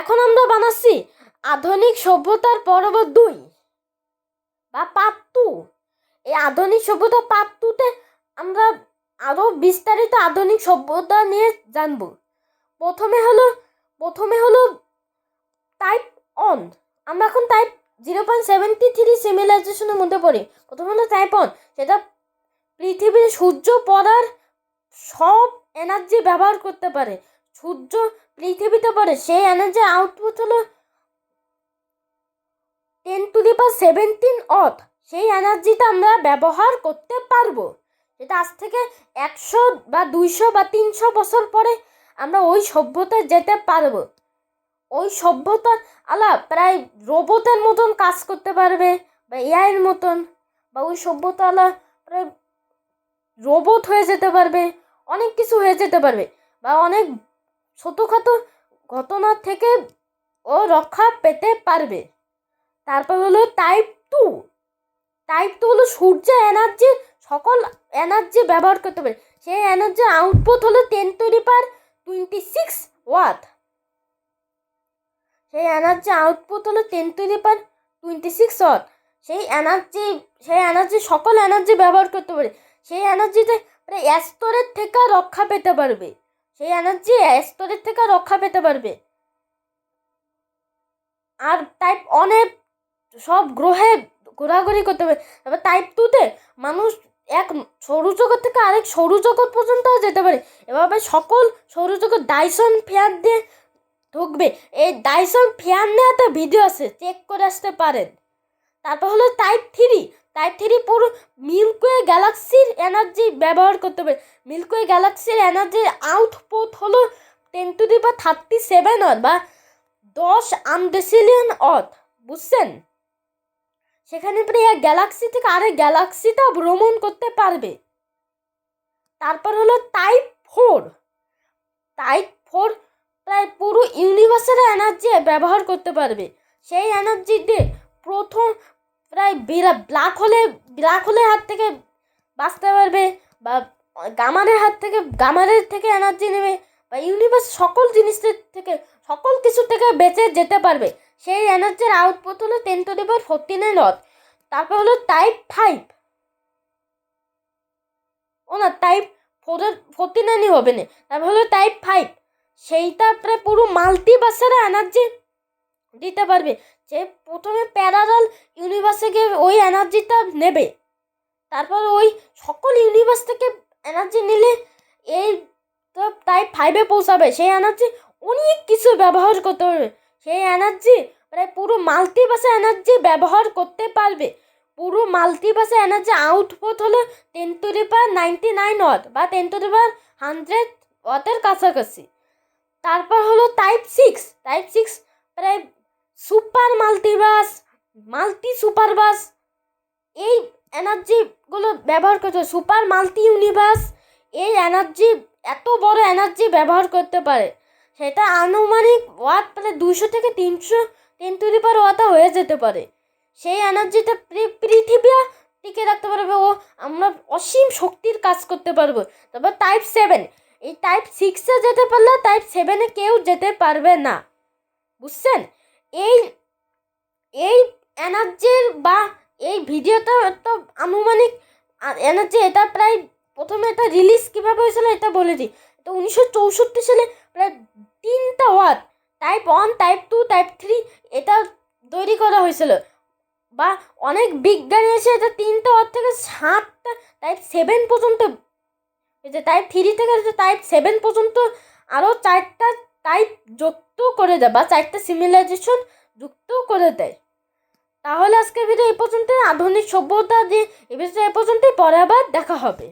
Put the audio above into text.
এখন আমরা বানাচ্ছি আধুনিক সভ্যতার পর্ব দুই বা পার্ট টু। এই আধুনিক সভ্যতা পার্ট টুতে আমরা আরও বিস্তারিত আধুনিক সভ্যতা নিয়ে জানব। প্রথমে হলো প্রথমে হলো টাইপ অন আমরা এখন type zero point seventy three সিমিলাইজেশনের মধ্যে পড়ি। প্রথমে হলো টাইপ অন সেটা পৃথিবীর সূর্য পড়ার সব এনার্জি ব্যবহার করতে পারে। সূর্য পৃথিবীতে পড়ে সেই এনার্জি আউটপুট হলো ten to the power seventeen অথ সেই এনার্জিটা আমরা ব্যবহার করতে পারব। যেটা আজ থেকে একশো বা দুইশো বা তিনশো বছর পরে আমরা ওই সভ্যতায় যেতে পারব। ওই সভ্যতার আলা প্রায় রোবটের মতন কাজ করতে পারবে বা এআইয়ের মতন, বা ওই সভ্যতা আলা প্রায় রোবট হয়ে যেতে পারবে, অনেক কিছু হয়ে যেতে পারবে, বা অনেক ছোটোখাটো ঘটনা থেকে ও রক্ষা পেতে পারবে। তারপর হলো টাইপ টু টাইপ টু হলো সূর্য এনার্জি সকল এনার্জি ব্যবহার করতে পারে সেই এনার্জি আউটপুট হলো ten to the power twenty six watt সেই এনার্জি আউটপুট হলো ten to the power twenty six watt সেই এনার্জি সেই এনার্জি সকল এনার্জি ব্যবহার করতে পারে সেই এনার্জিতে মানে স্তরের থেকে রক্ষা পেতে পারবে। সেই এনার্জি স্তরের থেকে রক্ষা পেতে পারবে। আর টাইপ অনেক সব গ্রহে ঘোরাঘুরি করতে পারবে তারপর টাইপ টুতে মানুষ এক সৌরজগৎ থেকে আরেক সৌরজগৎ পর্যন্ত যেতে পারে। এভাবে সকল সৌরজগৎ ডাইসন ফেয়ার দিয়ে ঢুকবে। এই ডাইসন ফেয়ার নিয়ে একটা ভিডিও আছে চেক করে আসতে পারেন। তারপর হলো টাইপ থ্রি টাইপ থ্রি পুরো মিল্কওয়ে গ্যালাক্সির এনার্জি ব্যবহার করতে পারে মিল্কওয়ে গ্যালাক্সির এনার্জির আউটপুট হলো টেন টু দি বা থার্টি সেভেন অথ বা দশ আনডেসিলিয়ন অথ বুঝছেন? সেখানে প্রায় এক গ্যালাক্সি থেকে আরেক গ্যালাক্সিটা ভ্রমণ করতে পারবে। তারপর হলো টাইপ ফোর টাইপ ফোর প্রায় পুরো ইউনিভার্সের এনার্জি ব্যবহার করতে পারবে। সেই এনার্জি দিয়ে প্রথম প্রায় বিরা ব্ল্যাক হোলে ব্ল্যাক হোলের হাত থেকে বাঁচতে পারবে বা গামারের হাত থেকে গামারের থেকে এনার্জি নেবে বা ইউনিভার্স সকল জিনিসের থেকে, সকল কিছু থেকে বেঁচে যেতে পারবে। সেই এনার্জির আউটপুট হলো ten to the power forty nine অথ তারপর হলো টাইপ ফাইভ ও না টাইপ ফোরের ফোরটি নাইনই হবে না। তারপর হলো টাইপ ফাইভ সেইটা প্রায় পুরো মাল্টিভার্সের এনার্জি দিতে পারবে। যে প্রথমে প্যারালাল ইউনিভার্সে গিয়ে ওই এনার্জিটা নেবে। তারপর ওই সকল ইউনিভার্স থেকে এনার্জি নিলে এই তো টাইপ ফাইভে পৌঁছাবে। সেই এনার্জি অনেক কিছু ব্যবহার করতে পারবে। সেই এনার্জি প্রায় পুরো মাল্টিভার্সে এনার্জি ব্যবহার করতে পারবে। পুরো মাল্টিভার্সে এনার্জি আউটপুট হলো ten to the ninety nine watt বা টেন টু হান্ড্রেড ওয়াটের কাছাকাছি। তারপর হলো টাইপ সিক্স টাইপ সিক্স প্রায় সুপার মাল্টিভার্স মাল্টি সুপারভার্স এই এনার্জিগুলো ব্যবহার করতে সুপার মাল্টি ইউনিভার্স এই এনার্জি, এত বড় এনার্জি ব্যবহার করতে পারে। সেটা আনুমানিক ওয়াট, প্রায় দুশো থেকে তিনশো টেন টু পার ওয়াটা হয়ে যেতে পারে। সেই এনার্জিটা পৃথিবী টিকে রাখতে পারবে ও আমরা অসীম শক্তির কাজ করতে পারব। তারপর টাইপ সেভেন এই টাইপ সিক্সে যেতে পারলে টাইপ সেভেনে কেউ যেতে পারবে না। বুঝছেন? এই এই এনার্জির বা এই ভিডিওটা তো আনুমানিক এনার্জি এটা প্রায় প্রথমে এটা রিলিজ কীভাবে হয়েছিল এটা বলে দিই। তো উনিশশো চৌষট্টি সালে প্রায় তিনটা watt type one type two type three এটা তৈরি করা হয়েছিল। বা অনেক বিজ্ঞানী এসে এটা তিনটা ওয়াট থেকে সাতটা টাইপ সেভেন পর্যন্ত টাইপ থ্রি থেকে টাইপ সেভেন পর্যন্ত আরও চারটা টাইপ যুক্ত করে দেয় বা চারটে সিমিলাইজেশন যুক্ত করে দেয়। তাহলে আজকে ভিডিও এই পর্যন্ত আধুনিক সভ্যতা দিয়ে এই বিষয়ে এ পর্যন্তই। পরে আবার দেখা হবে।